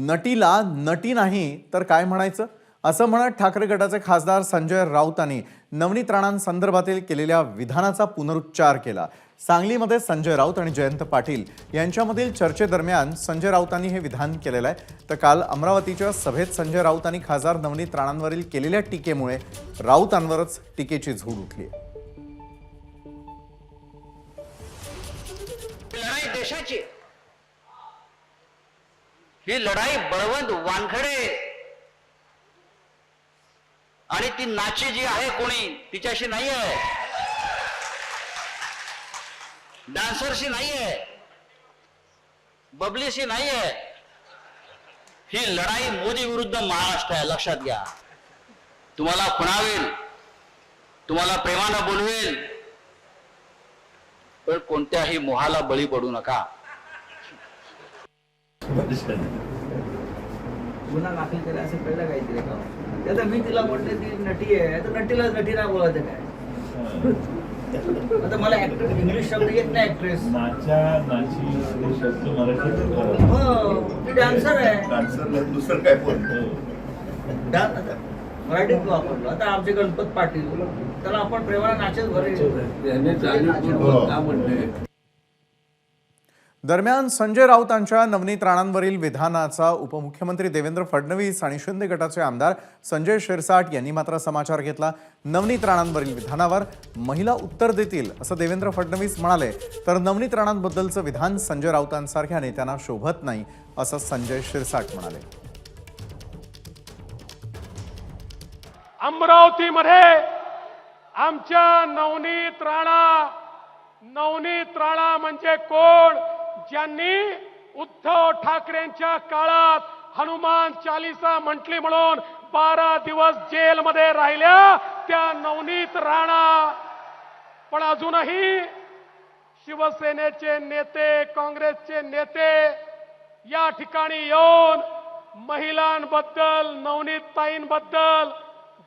नटीला नटी नाही तर काय म्हणायचं? असं म्हणत ठाकरे गटाचे खासदार संजय राऊतांनी नवनीत राणांसंदर्भातील केलेल्या विधानाचा पुनरुच्चार केला. सांगलीमध्ये संजय राऊत आणि जयंत पाटील यांच्यामधील चर्चेदरम्यान संजय राऊतांनी हे विधान केलेलं आहे. तर काल अमरावतीच्या सभेत संजय राऊतांनी खासदार नवनीत राणांवरील केलेल्या टीकेमुळे राऊतांवरच टीकेची झूड उठली. आहे लढाई देशाची. ही लढाई बळवंत वानखडे. आणि ती नाची जी आहे कोणी तिच्याशी नाही आहे डान्सरशी नाही आहे बबलीशी नाही आहे ही लढाई मोदी विरुद्ध महाराष्ट्र आहे लक्षात घ्या. तुम्हाला खुणावेल तुम्हाला प्रेमानं बोलवेल. पण कोणत्याही मोहाला बळी पडू नका. गुन्हा दाखल केला असं कळलं काहीतरी का त्याचा मी तिला म्हटलं ती नटी आहे. तर नटीला नटी नाही बोलायचं काय? आता मला ऍक्टर इंग्लिश शब्द येत नाही ऍक्ट्रेस नाची हे शब्द मराठीत हो ती डान्सर आहे. दुसरं काय पण डान्स मराठीत वापरलो आता आमचे गणपत पाटील त्याला आपण प्रेमाला नाचेच भरे दरम्यान संजय राऊतांच्या नवनीत राणांवरील विधानाचा उपमुख्यमंत्री देवेंद्र फडणवीस आणि शिंदे गटाचे आमदार संजय शिरसाट यांनी मात्र समाचार घेतला. नवनीत राणांवरील विधानावर महिला उत्तर देतील असं देवेंद्र फडणवीस म्हणाले. तर नवनीत राणांबद्दलचं विधान संजय राऊतांसारख्या नेत्यांना शोभत नाही असं संजय शिरसाट म्हणाले. अमरावतीमध्ये आमच्या नवनीत राणा नवनीत राणा म्हणजे कोण? ज्यांनी उद्धव ठाकरेंच्या काळात हनुमान चालिसा म्हटली म्हणून बारा दिवस जेलमध्ये राहिल्या त्या नवनीत राणा. पण अजूनही शिवसेनेचे नेते काँग्रेसचे नेते या ठिकाणी येऊन महिलांबद्दल नवनीतताईंबद्दल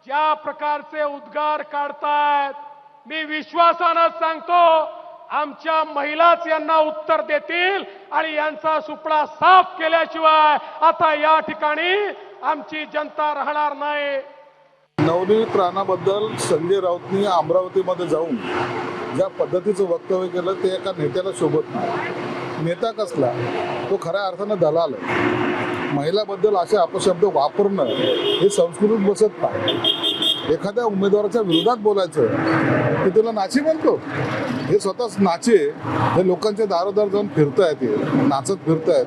ज्या प्रकारचे उद्गार काढतायत मी विश्वासानं सांगतो आमच्या महिलाच यांना उत्तर देतील आणि यांचा सुपडा साफ केल्याशिवाय आता या ठिकाणी आमची जनता राहणार नाही. नवनीत राणाबद्दल संजय राऊतनी अमरावतीमध्ये जाऊन ज्या पद्धतीचं वक्तव्य केलं ते एका नेत्याला शोभत नाही. नेता कसला? तो खऱ्या अर्थानं दलाल महिलाबद्दल असे अपशब्द वापरणं हे संस्कृतीत बसत नाही. एखाद्या उमेदवाराच्या विरोधात बोलायचं ते तुला नाची म्हणतो. हे स्वतःच नाचे हे लोकांच्या दारोदार जाऊन फिरतायत हे नाचत फिरतायत.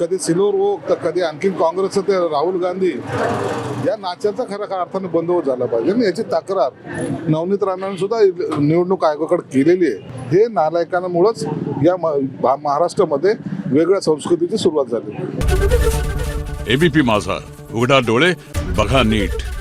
कधी सिल्वर ओक तर कधी आणखीन काँग्रेसचं ते राहुल गांधी. या नाचाचा खऱ्या अर्थाने बंदोबस्त झाला पाहिजे. आणि याची तक्रार नवनीत राणाने सुद्धा निवडणूक आयोगाकडे केलेली आहे. हे नालायकांमुळेच या महाराष्ट्रामध्ये वेगळ्या संस्कृतीची सुरुवात झाली. एबीपी माझा. उघडा डोळे बघा नीट.